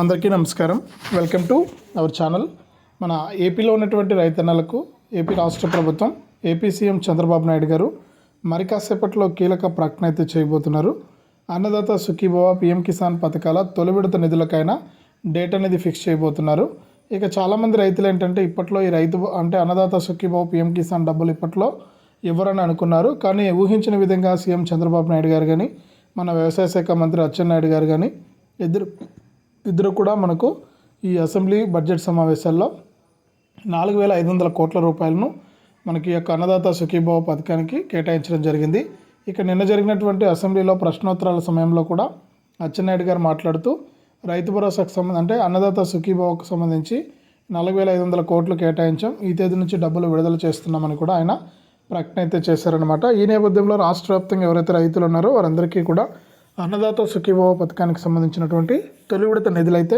అందరికీ నమస్కారం. Welcome to our channel మన ఏపీలో ఉన్నటువంటి రైతన్నలకు ఏపీ రాష్ట్ర ప్రభుత్వం ఏపీ సీఎం చంద్రబాబు నాయుడు గారు మరి కాసేపట్లో కీలక ప్రకటన అయితే చేయబోతున్నారు. అన్నదాత సుఖీభవ పిఎం కిసాన్ పథకాల తొలి విడత నిధులకైనా డేట్ అనేది ఫిక్స్ చేయబోతున్నారు. ఇక చాలామంది రైతులు ఏంటంటే ఇప్పట్లో ఈ రైతు అంటే అన్నదాత సుఖీభవ పిఎం కిసాన్ డబ్బులు ఇప్పట్లో ఇవ్వరని అనుకున్నారు. కానీ ఊహించిన విధంగా సీఎం చంద్రబాబు నాయుడు గారు కానీ మన వ్యవసాయ శాఖ మంత్రి అచ్చెన్నాయుడు గారు కానీ ఇద్దరు ఇద్దరు కూడా మనకు ఈ అసెంబ్లీ బడ్జెట్ సమావేశాల్లో నాలుగు వేల ఐదు వందల కోట్ల రూపాయలను మనకి యొక్క అన్నదాత సుఖీభావ పథకానికి కేటాయించడం జరిగింది. ఇక నిన్న జరిగినటువంటి అసెంబ్లీలో ప్రశ్నోత్తరాల సమయంలో కూడా అచ్చెన్నాయుడు గారు మాట్లాడుతూ రైతు భరోసాకు సంబంధం అంటే అన్నదాత సుఖీభావకు సంబంధించి నాలుగు వేల ఐదు వందల కోట్లు కేటాయించాం. ఈ తేదీ నుంచి డబ్బులు విడుదల చేస్తున్నామని కూడా ఆయన ప్రకటన అయితే చేశారనమాట ఈ నేపథ్యంలో రాష్ట్ర వ్యాప్తంగా ఎవరైతే రైతులు ఉన్నారో వారందరికీ కూడా అన్నదాత సుఖీభావ పథకానికి సంబంధించినటువంటి తొలి విడత నిధులైతే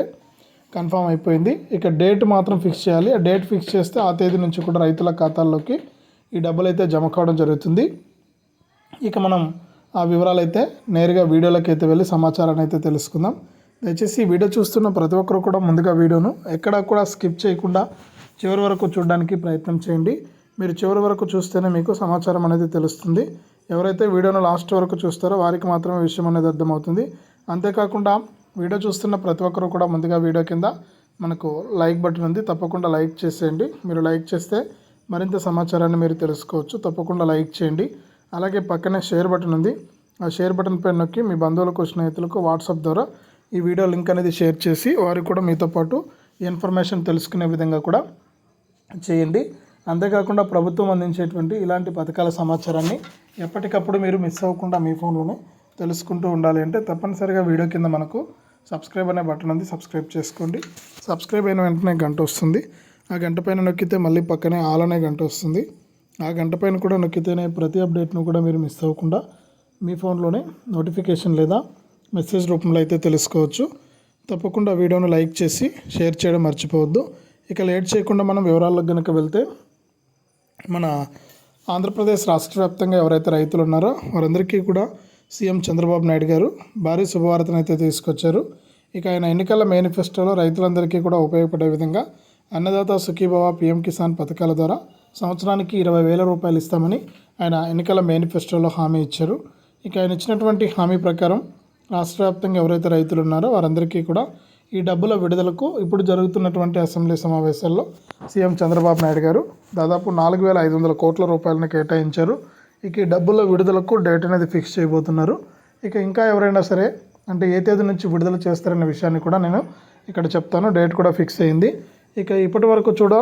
కన్ఫామ్ అయిపోయింది. ఇక డేట్ మాత్రం ఫిక్స్ చేయాలి. ఆ డేట్ ఫిక్స్ చేస్తే ఆ తేదీ నుంచి కూడా రైతుల ఖాతాల్లోకి ఈ డబ్బులు అయితే జమ కావడం జరుగుతుంది. ఇక మనం ఆ వివరాలు అయితే నేరుగా వీడియోలోకి అయితే వెళ్ళి సమాచారాన్ని అయితే తెలుసుకుందాం. దయచేసి ఈ వీడియో చూస్తున్న ప్రతి ఒక్కరు కూడా ముందుగా వీడియోను ఎక్కడ కూడా స్కిప్ చేయకుండా చివరి వరకు చూడడానికి ప్రయత్నం చేయండి. మీరు చివరి వరకు చూస్తేనే మీకు సమాచారం అనేది తెలుస్తుంది. ఎవరైతే వీడియోను లాస్ట్ వరకు చూస్తారో వారికి మాత్రమే విషయం అనేది అర్థమవుతుంది. అంతేకాకుండా వీడియో చూస్తున్న ప్రతి ఒక్కరు కూడా ముందుగా వీడియో కింద మనకు లైక్ బటన్ ఉంది. తప్పకుండా లైక్ చేసేయండి. మీరు లైక్ చేస్తే మరింత సమాచారాన్ని మీరు తెలుసుకోవచ్చు. తప్పకుండా లైక్ చేయండి. అలాగే పక్కనే షేర్ బటన్ ఉంది. ఆ షేర్ బటన్ పైన నొక్కి మీ బంధువులకు స్నేహితులకు వాట్సాప్ ద్వారా ఈ వీడియో లింక్ అనేది షేర్ చేసి వారికి కూడా మీతో పాటు ఇన్ఫర్మేషన్ తెలుసుకునే విధంగా కూడా చేయండి. అంతేకాకుండా ప్రభుత్వం అందించేటువంటి ఇలాంటి పథకాల సమాచారాన్ని ఎప్పటికప్పుడు మీరు మిస్ అవ్వకుండా మీ ఫోన్లోనే తెలుసుకుంటూ ఉండాలి అంటే తప్పనిసరిగా వీడియో కింద మనకు సబ్స్క్రైబ్ అనే బటన్ ఉంది సబ్స్క్రైబ్ చేసుకోండి. సబ్స్క్రైబ్ అయిన వెంటనే గంట వస్తుంది. ఆ గంట పైన నొక్కితే మళ్ళీ పక్కనే ఆల్ అనే గంట వస్తుంది. ఆ గంట పైన కూడా నొక్కితేనే ప్రతి అప్డేట్ను కూడా మీరు మిస్ అవ్వకుండా మీ ఫోన్లోనే నోటిఫికేషన్ లేదా మెసేజ్ రూపంలో అయితే తెలుసుకోవచ్చు. తప్పకుండా వీడియోను లైక్ చేసి షేర్ చేయడం మర్చిపోవద్దు. ఇక లేట్ చేయకుండా మనం వివరాల్లోకి కనుక వెళ్తే మన ఆంధ్రప్రదేశ్ రాష్ట్ర వ్యాప్తంగా ఎవరైతే రైతులు ఉన్నారో వారందరికీ కూడా సీఎం చంద్రబాబు నాయుడు గారు భారీ శుభవార్తను అయితే తీసుకొచ్చారు. ఇక ఆయన ఎన్నికల మేనిఫెస్టోలో రైతులందరికీ కూడా ఉపయోగపడే విధంగా అన్నదాత సుఖీభవ పిఎం కిసాన్ పథకాల ద్వారా సంవత్సరానికి ఇరవై వేల రూపాయలు ఇస్తామని ఆయన ఎన్నికల మేనిఫెస్టోలో హామీ ఇచ్చారు. ఇక ఆయన ఇచ్చినటువంటి హామీ ప్రకారం రాష్ట్ర వ్యాప్తంగా ఎవరైతే రైతులు ఉన్నారో వారందరికీ కూడా ఈ డబ్బుల విడుదలకు ఇప్పుడు జరుగుతున్నటువంటి అసెంబ్లీ సమావేశాల్లో సీఎం చంద్రబాబు నాయుడు గారు దాదాపు నాలుగు వేల ఐదు వందల కోట్ల రూపాయలను కేటాయించారు. ఇక ఈ డబ్బుల విడుదలకు డేట్ అనేది ఫిక్స్ చేయబోతున్నారు. ఇక ఇంకా ఎవరైనా సరే అంటే ఏ తేదీ నుంచి విడుదల చేస్తారనే విషయాన్ని కూడా నేను ఇక్కడ చెప్తాను. డేట్ కూడా ఫిక్స్ అయింది. ఇక ఇప్పటి వరకు చూడ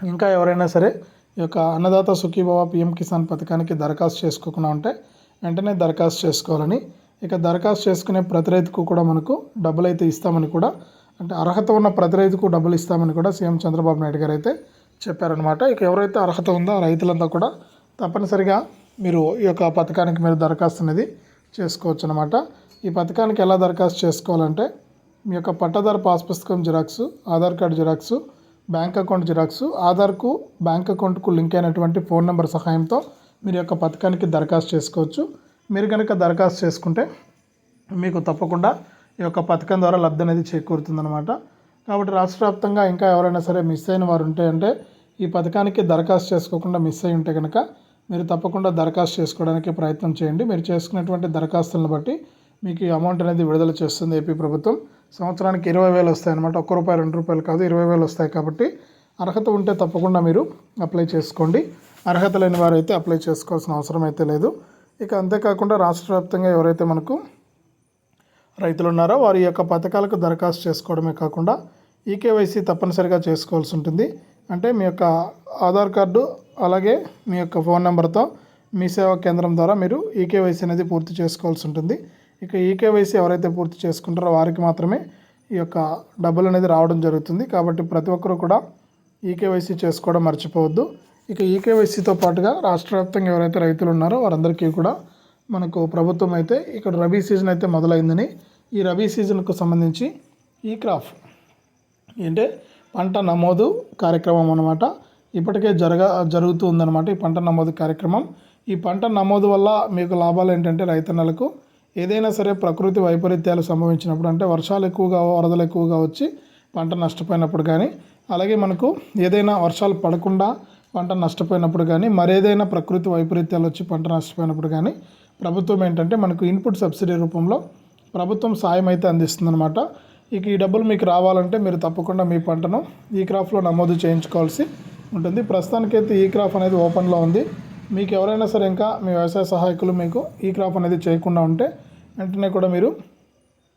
ఇంకా ఎవరైనా సరే ఈ యొక్క అన్నదాత సుఖీభవ పిఎం కిసాన్ పథకానికి దరఖాస్తు చేసుకోకుండా ఉంటే వెంటనే దరఖాస్తు చేసుకోవాలని ఇక దరఖాస్తు చేసుకునే ప్రతి రైతుకు కూడా మనకు డబ్బులు అయితే ఇస్తామని కూడా అంటే అర్హత ఉన్న ప్రతి రైతుకు డబ్బులు ఇస్తామని కూడా సీఎం చంద్రబాబు నాయుడు గారు అయితే చెప్పారనమాట ఇక ఎవరైతే అర్హత ఉందో రైతులంతా కూడా తప్పనిసరిగా మీరు ఈ యొక్క పథకానికి మీరు దరఖాస్తు అనేది చేసుకోవచ్చు అనమాట ఈ పథకానికి ఎలా దరఖాస్తు చేసుకోవాలంటే మీ యొక్క పట్టాదారు పాస్ పుస్తకం xerox Aadhaar card xerox bank account xerox ఆధార్కు బ్యాంక్ అకౌంట్కు లింక్ అయినటువంటి ఫోన్ నెంబర్ సహాయంతో మీరు యొక్క పథకానికి దరఖాస్తు చేసుకోవచ్చు. మీరు కనుక దరఖాస్తు చేసుకుంటే మీకు తప్పకుండా ఈ యొక్క పథకం ద్వారా లబ్ధి అనేది చేకూరుతుందన్నమాట. కాబట్టి రాష్ట్ర వ్యాప్తంగా ఇంకా ఎవరైనా సరే మిస్ అయిన వారు ఉంటే అంటే ఈ పథకానికి దరఖాస్తు చేసుకోకుండా మిస్ అయి ఉంటే కనుక మీరు తప్పకుండా దరఖాస్తు చేసుకోవడానికి ప్రయత్నం చేయండి. మీరు చేసుకున్నటువంటి దరఖాస్తులను బట్టి మీకు ఈ అమౌంట్ అనేది విడుదల చేస్తుంది ఏపీ ప్రభుత్వం. సంవత్సరానికి ఇరవై వేలు వస్తాయి అనమాట ఒక్క రూపాయి రెండు రూపాయలు కాదు ఇరవై వేలు వస్తాయి కాబట్టి అర్హత ఉంటే తప్పకుండా మీరు అప్లై చేసుకోండి. అర్హత లేని వారు అయితే అప్లై చేసుకోవాల్సిన అవసరం అయితే లేదు. ఇక అంతేకాకుండా రాష్ట్ర వ్యాప్తంగా ఎవరైతే మనకు రైతులు ఉన్నారో వారి యొక్క పథకాలకు దరఖాస్తు చేసుకోవడమే కాకుండా ఈకేవైసీ తప్పనిసరిగా చేసుకోవాల్సి ఉంటుంది. అంటే మీ యొక్క ఆధార్ కార్డు అలాగే మీ యొక్క ఫోన్ నెంబర్తో మీ సేవా కేంద్రం ద్వారా మీరు ఈకేవైసీ అనేది పూర్తి చేసుకోవాల్సి ఉంటుంది. ఇక ఈకేవైసీ ఎవరైతే పూర్తి చేసుకుంటారో వారికి మాత్రమే ఈ యొక్క డబ్బులు అనేది రావడం జరుగుతుంది. కాబట్టి ప్రతి ఒక్కరూ కూడా ఈకేవైసీ చేసుకోవడం మర్చిపోవద్దు. ఇక ఈకేవైసీతో పాటుగా రాష్ట్ర వ్యాప్తంగా ఎవరైతే రైతులు ఉన్నారో వారందరికీ కూడా మనకు ప్రభుత్వం అయితే ఇక్కడ రబీ సీజన్ అయితే మొదలైందని ఈ రబీ సీజన్కు సంబంధించి ఈ క్రాఫ్ అంటే పంట నమోదు కార్యక్రమం అనమాట ఇప్పటికే జరగ జరుగుతూ ఉందన్నమాట ఈ పంట నమోదు కార్యక్రమం. ఈ పంట నమోదు వల్ల మీకు లాభాలు ఏంటంటే రైతన్నలకు ఏదైనా సరే ప్రకృతి వైపరీత్యాలు సంభవించినప్పుడు అంటే వర్షాలు ఎక్కువగా వరదలు ఎక్కువగా వచ్చి పంట నష్టపోయినప్పుడు కానీ అలాగే మనకు ఏదైనా వర్షాలు పడకుండా పంట నష్టపోయినప్పుడు కానీ మరేదైనా ప్రకృతి వైపరీత్యాలు వచ్చి పంట నష్టపోయినప్పుడు కానీ ప్రభుత్వం ఏంటంటే మనకు ఇన్పుట్ సబ్సిడీ రూపంలో ప్రభుత్వం సాయం అయితే అందిస్తుందన్నమాట. ఇక ఈ డబ్బులు మీకు రావాలంటే మీరు తప్పకుండా మీ పంటను ఈ క్రాఫ్లో నమోదు చేయించుకోవాల్సి ఉంటుంది. ప్రస్తుతానికైతే ఈ క్రాఫ్ అనేది ఓపెన్లో ఉంది. మీకు ఎవరైనా సరే ఇంకా మీ వ్యవసాయ సహాయకులు మీకు ఈ క్రాఫ్ అనేది చేయకుండా ఉంటే వెంటనే కూడా మీరు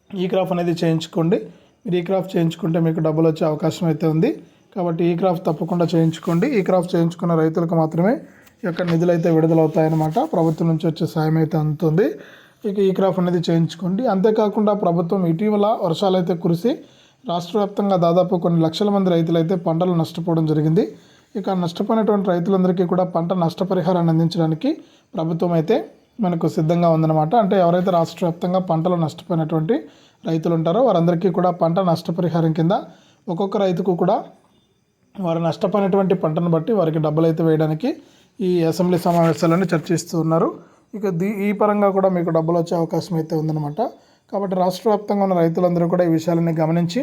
ఈ క్రాఫ్ అనేది చేయించుకోండి. మీరు ఈ క్రాప్ చేయించుకుంటే మీకు డబ్బులు వచ్చే అవకాశం అయితే ఉంది. కాబట్టి ఈ క్రాఫ్ తప్పకుండా చేయించుకోండి. ఈ క్రాఫ్ చేయించుకున్న రైతులకు మాత్రమే ఈ యొక్క నిధులు అయితే విడుదలవుతాయన్నమాట. ప్రభుత్వం నుంచి వచ్చే సాయం అయితే అందుతుంది. ఇక ఈ క్రాఫ్ అనేది చేయించుకోండి. అంతేకాకుండా ప్రభుత్వం ఇటీవల వర్షాలు అయితే కురిసి రాష్ట్ర వ్యాప్తంగా దాదాపు కొన్ని లక్షల మంది రైతులు అయితే పంటలు నష్టపోవడం జరిగింది. ఇక నష్టపోయినటువంటి రైతులందరికీ కూడా పంట నష్టపరిహారాన్ని అందించడానికి ప్రభుత్వం అయితే మనకు సిద్ధంగా ఉందన్నమాట. అంటే ఎవరైతే రాష్ట్ర వ్యాప్తంగా పంటలు నష్టపోయినటువంటి రైతులు ఉంటారో వారందరికీ కూడా పంట నష్టపరిహారం కింద ఒక్కొక్క రైతుకు కూడా వారు నష్టపోయినటువంటి పంటను బట్టి వారికి డబ్బులు అయితే వేయడానికి ఈ అసెంబ్లీ సమావేశాలను చర్చిస్తూ ఉన్నారు. ఇక దీ ఈ పరంగా కూడా మీకు డబ్బులు వచ్చే అవకాశం అయితే ఉందన్నమాట. కాబట్టి రాష్ట్ర వ్యాప్తంగా ఉన్న రైతులందరూ కూడా ఈ విషయాలని గమనించి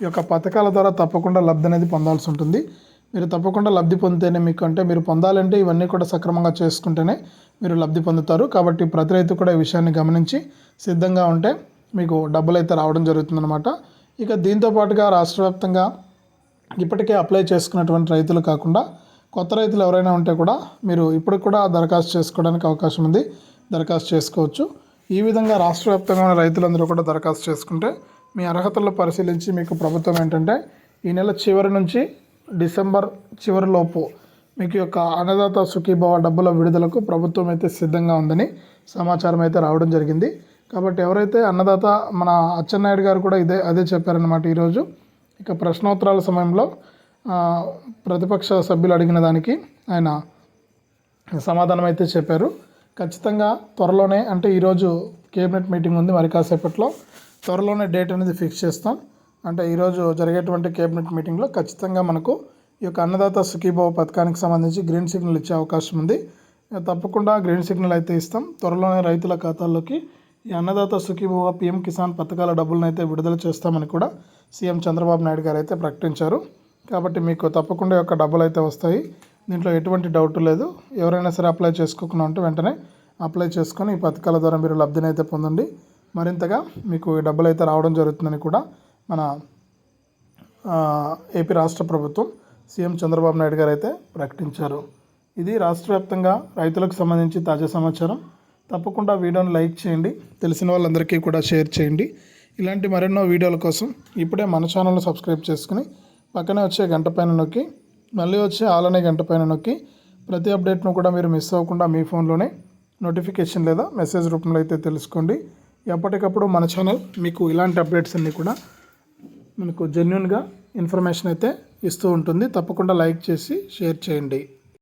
ఈ యొక్క పథకాల ద్వారా తప్పకుండా లబ్ధి అనేది పొందాల్సి ఉంటుంది. మీరు తప్పకుండా లబ్ధి పొందితేనే మీకు అంటే మీరు పొందాలంటే ఇవన్నీ కూడా సక్రమంగా చేసుకుంటేనే మీరు లబ్ధి పొందుతారు. కాబట్టి ప్రతి రైతు కూడా ఈ విషయాన్ని గమనించి సిద్ధంగా ఉంటే మీకు డబ్బులు అయితే రావడం జరుగుతుందన్నమాట. ఇక దీంతో పాటుగా రాష్ట్ర వ్యాప్తంగా ఇప్పటికే అప్లై చేసుకున్నటువంటి రైతులు కాకుండా కొత్త రైతులు ఎవరైనా ఉంటే కూడా మీరు ఇప్పుడు కూడా దరఖాస్తు చేసుకోవడానికి అవకాశం ఉంది. దరఖాస్తు చేసుకోవచ్చు. ఈ విధంగా రాష్ట్ర వ్యాప్తంగా రైతులందరూ కూడా దరఖాస్తు చేసుకుంటే మీ అర్హతలను పరిశీలించి మీకు ప్రభుత్వం ఏంటంటే ఈ నెల చివరి నుంచి డిసెంబర్ చివరిలోపు మీకు యొక్క అన్నదాత సుఖీభవ డబ్బుల విడుదలకు ప్రభుత్వం అయితే సిద్ధంగా ఉందని సమాచారం అయితే రావడం జరిగింది. కాబట్టి ఎవరైతే అన్నదాత మన అచ్చెన్నాయుడు గారు కూడా ఇదే అదే చెప్పారనమాట ఈరోజు. ఇక ప్రశ్నోత్తరాల సమయంలో ప్రతిపక్ష సభ్యులు అడిగిన దానికి ఆయన సమాధానం అయితే చెప్పారు. ఖచ్చితంగా త్వరలోనే అంటే ఈరోజు కేబినెట్ మీటింగ్ ఉంది మరి కాసేపట్లో త్వరలోనే డేట్ అనేది ఫిక్స్ చేస్తాం. అంటే ఈరోజు జరిగేటువంటి కేబినెట్ మీటింగ్లో ఖచ్చితంగా మనకు ఈ యొక్క అన్నదాత సుఖీభావ పథకానికి సంబంధించి గ్రీన్ సిగ్నల్ ఇచ్చే అవకాశం ఉంది. తప్పకుండా గ్రీన్ సిగ్నల్ అయితే ఇస్తాం. త్వరలోనే రైతుల ఖాతాల్లోకి ఈ అన్నదాత సుఖీభవ పిఎం కిసాన్ పథకాల డబ్బులను అయితే విడుదల చేస్తామని కూడా సీఎం చంద్రబాబు నాయుడు గారు అయితే ప్రకటించారు. కాబట్టి మీకు తప్పకుండా యొక్క డబ్బులు అయితే వస్తాయి. దీంట్లో ఎటువంటి డౌట్ లేదు. ఎవరైనా సరే అప్లై చేసుకోకుండా ఉంటే వెంటనే అప్లై చేసుకొని ఈ పథకాల ద్వారా మీరు లబ్ధిని అయితే పొందండి. మరింతగా మీకు ఈ డబ్బులు అయితే రావడం జరుగుతుందని కూడా మన ఏపీ రాష్ట్ర ప్రభుత్వం సీఎం చంద్రబాబు నాయుడు గారు అయితే ప్రకటించారు. ఇది రాష్ట్ర వ్యాప్తంగా రైతులకు సంబంధించి తాజా సమాచారం. తప్పకుండా వీడియోని లైక్ చేయండి. తెలిసిన వాళ్ళందరికీ కూడా షేర్ చేయండి. ఇలాంటి మరెన్నో వీడియోల కోసం ఇప్పుడే మన ఛానల్ని సబ్స్క్రైబ్ చేసుకుని పక్కనే వచ్చే గంట పైన నొక్కి మళ్ళీ వచ్చే ఆలనే గంట పైన నొక్కి ప్రతి అప్డేట్ను కూడా మీరు మిస్ అవ్వకుండా మీ ఫోన్లోనే నోటిఫికేషన్ లేదా మెసేజ్ రూపంలో అయితే తెలుసుకోండి. ఎప్పటికప్పుడు మన ఛానల్ మీకు ఇలాంటి అప్డేట్స్ అన్నీ కూడా మనకు జెన్యున్గా ఇన్ఫర్మేషన్ అయితే ఇస్తూ ఉంటుంది. తప్పకుండా లైక్ చేసి షేర్ చేయండి.